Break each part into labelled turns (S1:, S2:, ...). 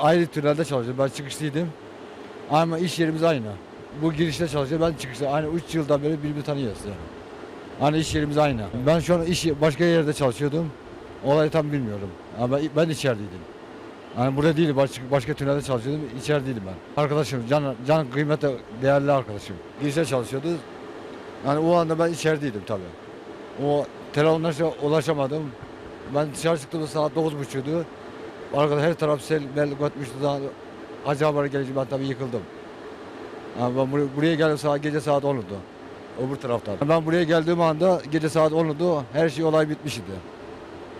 S1: ayrı tünelde çalışıyorum. Ben çıkışlıydım. Ama iş yerimiz aynı. Bu girişte çalışıyor, ben çıkışta. Aynı 3 yıldan beri birbirini tanıyoruz yani. Hani iş yerimiz aynı. Ben şu an iş başka yerde çalışıyordum. Olayı tam bilmiyorum. Ama ben içerideydim. Hani burada değilim, başka, başka tünelde çalışıyordum, içerideydim ben. Arkadaşım, can, can kıymeti değerli arkadaşım. Girişte çalışıyordu. Yani o anda ben içerideydim tabii. O telefonlara ulaşamadım. Ben dışarı çıktığımda saat 9.30'du. Arkada her taraf sel, bel götmüştü. Daha acı haber gelince ben tabii yıkıldım. Yani ben buraya, buraya geldim saat, gece saat 10'du. Öbür taraftan. Ben buraya geldiğim anda gece saat 10'du. Her şey olay bitmişti.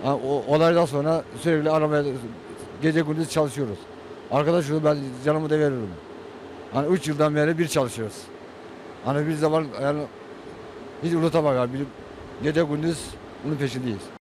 S1: Yani o olaydan sonra sürekli aramaya gece gündüz çalışıyoruz. Arkadaşım ben canımı da veririm. Hani 3 yıldan beri bir çalışıyoruz. Hani bir zaman yani hiç unutamam yani. Gece gündüz bunun peşindeyiz.